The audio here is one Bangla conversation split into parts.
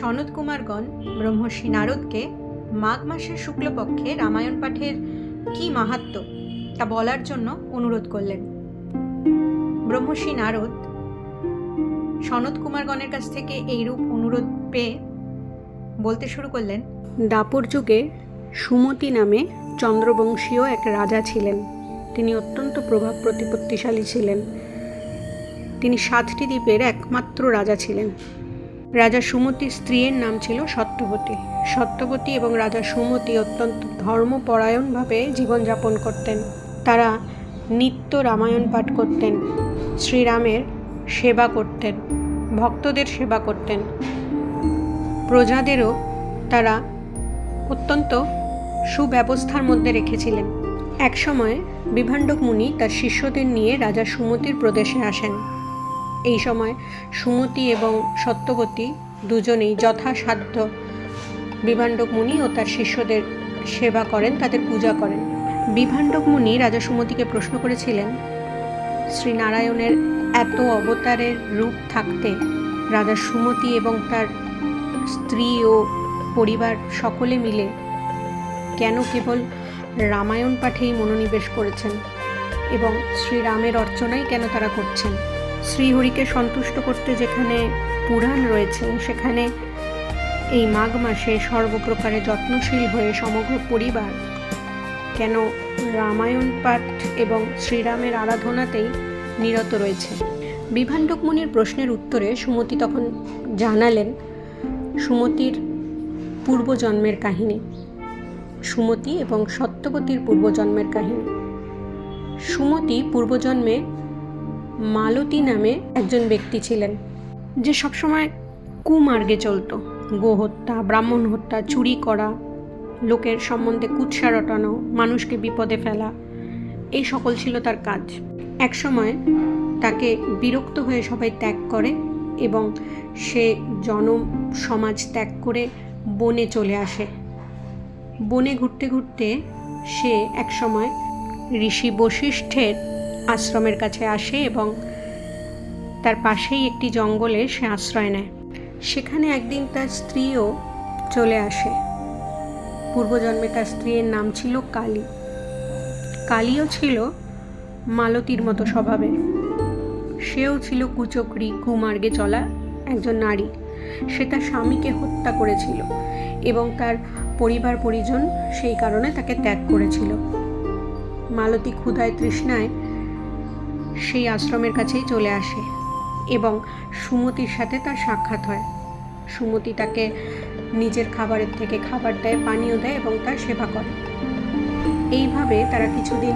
সনৎ কুমারগণ ব্রহ্মর্ষি নারদকে মাঘ মাসের শুক্লপক্ষে রামায়ণ পাঠের কী মাহাত্ম্য তা বলার জন্য অনুরোধ করলেন। ব্রহ্মর্ষি নারদ সনৎ কুমারগণের কাছ থেকে এইরূপ অনুরোধ পেয়ে বলতে শুরু করলেন, দাপর যুগে সুমতি নামে চন্দ্রবংশীয় এক রাজা ছিলেন। তিনি অত্যন্ত প্রভাব প্রতিপত্তিশালী ছিলেন। তিনি সাতটি দ্বীপের একমাত্র রাজা ছিলেন। রাজা সুমতির স্ত্রীর নাম ছিল সত্যবতী। সত্যবতী এবং রাজা সুমতি অত্যন্ত ধর্মপরায়ণভাবে জীবনযাপন করতেন। তারা নিত্য রামায়ণ পাঠ করতেন, শ্রীরামের সেবা করতেন, ভক্তদের সেবা করতেন। প্রজাদেরও তারা অত্যন্ত সুব্যবস্থার মধ্যে রেখেছিলেন। একসময় বিভাণ্ডক মুনি তার শিষ্যদের নিয়ে রাজা সুমতির প্রদেশে আসেন। এই সময় সুমতি এবং সত্যবতী দুজনেই যথাসাধ্য বিভাণ্ডক মুনি ও তার শিষ্যদের সেবা করেন, তাদের পূজা করেন। বিভাণ্ডক মুনি রাজা সুমতিকে প্রশ্ন করেছিলেন, শ্রীনারায়ণের এত অবতারের রূপ থাকতে রাজা সুমতি এবং তার স্ত্রী ও পরিবার সকলে মিলে কেন কেবল রামায়ণ পাঠেই মনোনিবেশ করেছেন এবং শ্রীরামের অর্চনাই কেন তারা করছেন? শ্রীহরিকে সন্তুষ্ট করতে যেখানে পুরাণ রয়েছে, সেখানে এই মাঘ মাসে সর্বপ্রকারে যত্নশীল হয়ে সমগ্র পরিবার, কেন রামায়ণ পাঠ এবং শ্রীরামের আরাধনাতেই নিরত রয়েছে। বিভাণ্ডক মুনির প্রশ্নের উত্তরে সুমতি তখন জানালেন, সুমতির পূর্বজন্মের কাহিনী। সুমতি এবং সত্যবতীর পূর্বজন্মের কাহিনী। সুমতি পূর্বজন্মে মালতী নামে একজন ব্যক্তি ছিলেন, যে সবসময় কুমার্গে চলতো। গো হত্যা ব্রাহ্মণ হত্যা, চুরি করা, লোকের সম্বন্ধে কুৎসা রটানো, মানুষকে বিপদে ফেলা, এই সকল ছিল তার কাজ। একসময় তাকে বিরক্ত হয়ে সবাই ত্যাগ করে এবং সে জন সমাজ ত্যাগ করে বনে চলে আসে। বনে ঘুরতে ঘুরতে সে একসময় ঋষি বশিষ্ঠের আশ্রমের কাছে আসে এবং তার পাশেই একটি জঙ্গলে সে আশ্রয় নেয়। সেখানে একদিন তার স্ত্রীও চলে আসে। পূর্বজন্মে তার স্ত্রীর নাম ছিল কালী। কালীও ছিল মালতীর মতো স্বভাবের। সেও ছিল কুচক্রি, কুমার্গে চলা একজন নারী। সে তার স্বামীকে হত্যা করেছিল এবং তার পরিবার পরিজন সেই কারণে তাকে ত্যাগ করেছিল। মালতী ক্ষুধায় তৃষ্ণায় সেই আশ্রমের কাছেই চলে আসে এবং সুমতির সাথে তার সাক্ষাৎ হয়। সুমতি তাকে নিজের খাবারের থেকে খাবার দেয়, পানীয় দেয় এবং তার সেবা করে। এইভাবে তারা কিছুদিন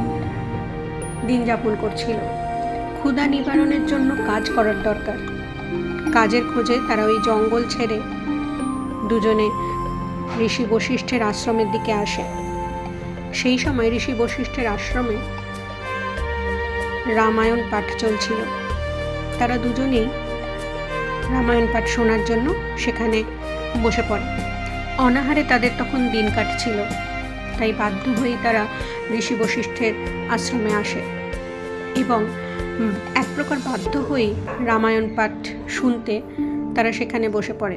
দিন যাপন করছিল। ক্ষুধা নিবারণের জন্য কাজ করার দরকার। কাজের খোঁজে তারা ওই জঙ্গল ছেড়ে দুজনে ঋষি বশিষ্ঠের আশ্রমের দিকে আসে। সেই সময় ঋষি বশিষ্ঠের আশ্রমে রামায়ণ পাঠ চলছিল। তারা দুজনেই রামায়ণ পাঠ শোনার জন্য সেখানে বসে পড়ে। অনাহারে তাদের তখন দিন কাটছিল। তাই বাধ্য হয়েই তারা ঋষি বশিষ্ঠের আশ্রমে আসে এবং এক প্রকার বাধ্য হয়েই রামায়ণ পাঠ শুনতে তারা সেখানে বসে পড়ে।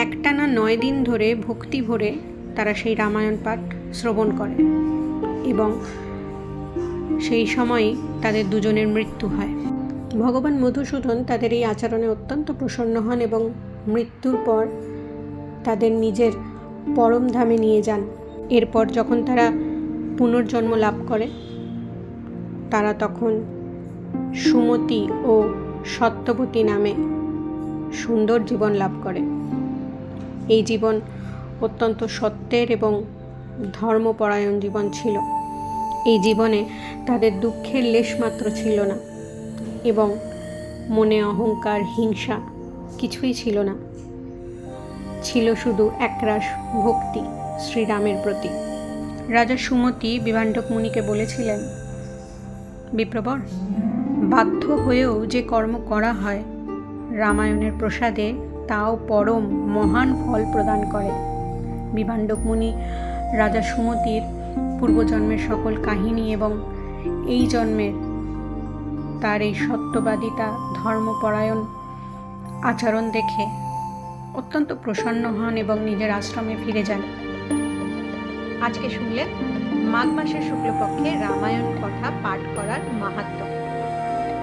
একটানা নয় দিন ধরে ভক্তি ভরে তারা সেই রামায়ণ পাঠ শ্রবণ করে এবং সেই সময়ই তাদের দুজনের মৃত্যু হয়। ভগবান মধুসূদন তাদের এই আচরণে অত্যন্ত প্রসন্ন হন এবং মৃত্যুর পর তাদের নিজের পরম ধামে নিয়ে যান। এরপর যখন তারা পুনর্জন্ম লাভ করে, তারা তখন সুমতি ও সত্যবতী নামে সুন্দর জীবন লাভ করে। এই জীবন অত্যন্ত সত্যের এবং ধর্মপরায়ণ জীবন ছিল। এই জীবনে তাদের দুঃখের লেশমাত্র ছিল না এবং মনে অহংকার, হিংসা কিছুই ছিল না। ছিল শুধু একরাশ ভক্তি শ্রীরামের প্রতি। রাজা সুমতি বিভাণ্ডক মুনিকে বলেছিলেন, বিপ্রবর, বাধ্য হয়েও যে কর্ম করা হয়, রামায়ণের প্রসাদে তাও পরম মহান ফল প্রদান করে। বিভাণ্ডক মুনি রাজা সুমতির পূর্বজন্মের সকল কাহিনী এবং এই জন্মের তার এই সত্যবাদিতা, ধর্মপরায়ণ আচরণ দেখে অত্যন্ত প্রসন্ন হন এবং নিজের আশ্রমে ফিরে যান। আজকে শুনলেন মাঘ মাসের শুক্লপক্ষে রামায়ণ কথা পাঠ করার মাহাত্ম্য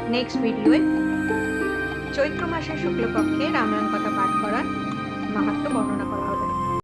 নেক্সট ভিডিওয়ে চৈত্র মাসের শুক্লপক্ষে রামায়ণ কথা পাঠ করার মাহাত্ম্য বর্ণনা করা